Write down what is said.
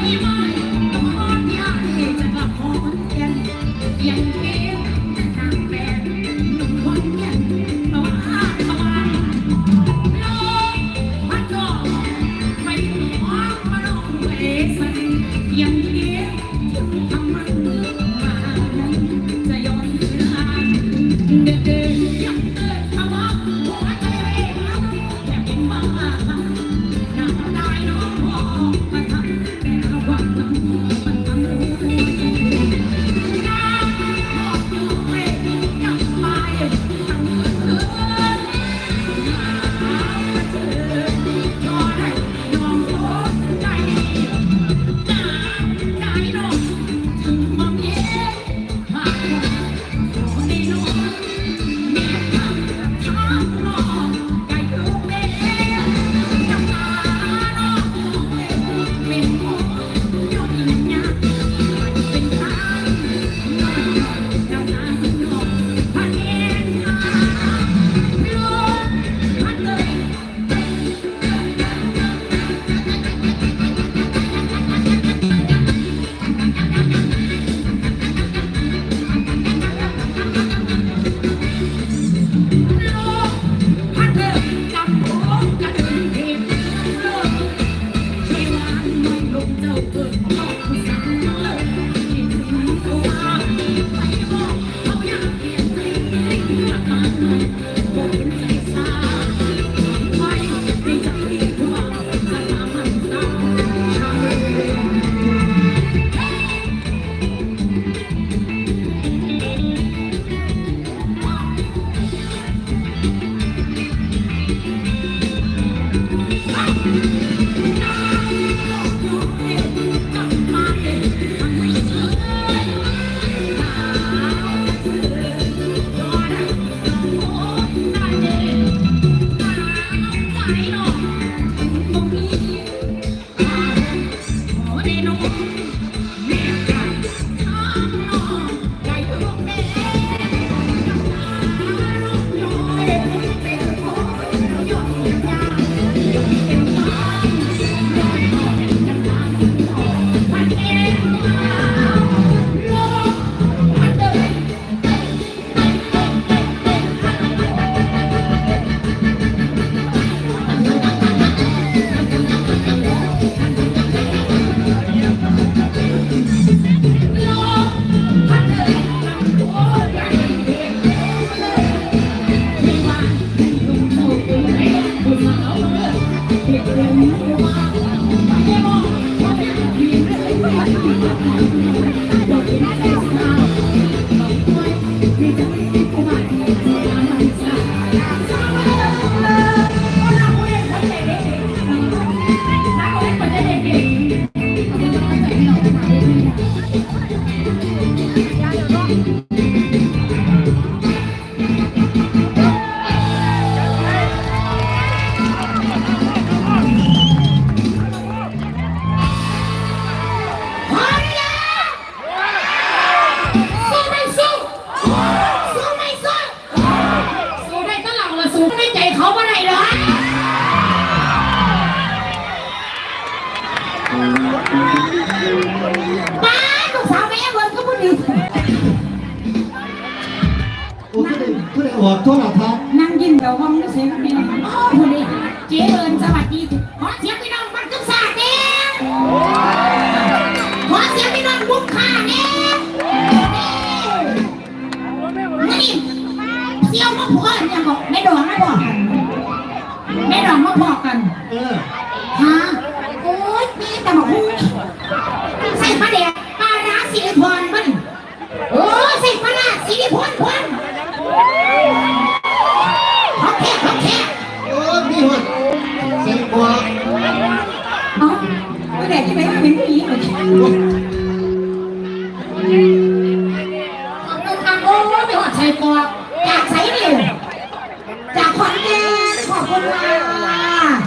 you ทรทัศน์นั่งยิ้มเดี๋ยวห้องก็เสียงพี่น้องคุณดิเจ๊เอิญสวัสดีขอเสียงพี่น้องมันทุกศาสตร์เนี่ยขอเสียงพี่น้องบุ้งข่าเนี่ยนี่เสี่ยวมาพูดเนี่ยบอกไม่ดองไม่บอกกัน ของเราทำโอ้ยไปหอดใส่อกจากใส่เดียวจากคนแก่ขอบคุณมา